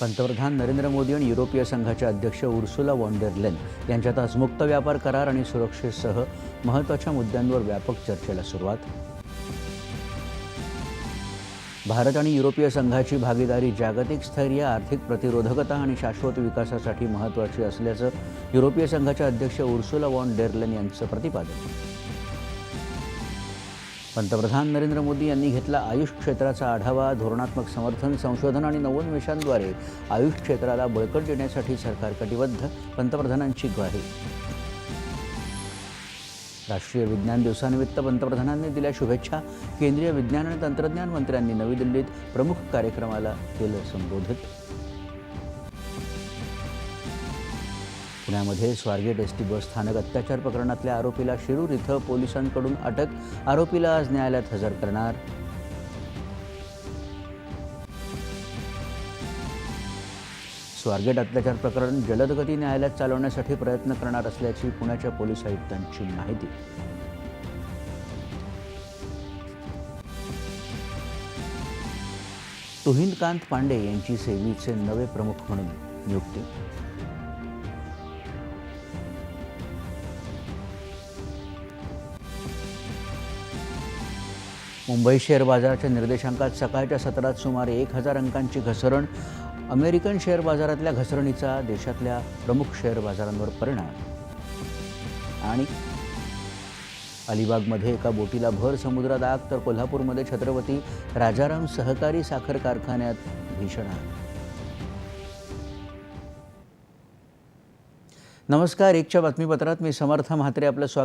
पंतप्रधान नरेंद्र मोदी आणि युरोपीय संघाचे अध्यक्ष उर्सुला वॉन्डर यांच्यात आज मुक्त व्यापार करार आणि सुरक्षेसह महत्त्वाच्या मुद्द्यांवर व्यापक चर्चेला सुरुवात. भारत आणि युरोपीय संघाची भागीदारी जागतिक स्थैर्य आर्थिक प्रतिरोधकता आणि शाश्वत विकासासाठी महत्त्वाची असल्याचं युरोपीय संघाचे अध्यक्ष उर्सुला वॉन डेरलेन यांचं प्रतिपादन. पंतप्रधान नरेंद्र मोदी यांनी घेतला आयुष क्षेत्राचा आढावा धोरणात्मक समर्थन संशोधन आणि नवोन्मेषांद्वारे आयुष क्षेत्राला बळकट देण्यासाठी सरकार कटिबद्ध पंतप्रधानांची ग्वाही. राष्ट्रीय विज्ञान दिवसानिमित्त पंतप्रधानांनी दिल्या शुभेच्छा. केंद्रीय विज्ञान आणि तंत्रज्ञान मंत्र्यांनी नवी दिल्लीत प्रमुख कार्यक्रमाला केलं संबोधित. पुण्यामध्ये स्वारगेट एस टी बस स्थानक अत्याचार प्रकरणातल्या आरोपीला शिरूर इथं पोलिसांकडून अटक. आरोपीला आज न्यायालयात हजर करणार. स्वारगेट अत्याचार प्रकरण जलदगती न्यायालयात चालवण्यासाठी प्रयत्न करणार असल्याची पुण्याच्या पोलीस आयुक्तांची माहिती. तुहिनकांत पांडे यांची सेवेचे नवे प्रमुख म्हणून नियुक्ती. मुंबई शेअर बाजाराच्या निर्देशांकात सकाळच्या सत्रात सुमारे एक हजार अंकांची घसरण अमेरिकन शेअर बाजारातल्या घसरणीचा देशातल्या प्रमुख शेअर बाजारांवर परिणाम. आणि अलिबागमध्ये एका बोटीला भर समुद्रात आग तर कोल्हापूरमध्ये छत्रपती राजाराम सहकारी साखर कारखान्यात भीषण आग. नमस्कार एकच्या बातमीपत्रात मी समर्थ म्हात्रे आपलं स्वागत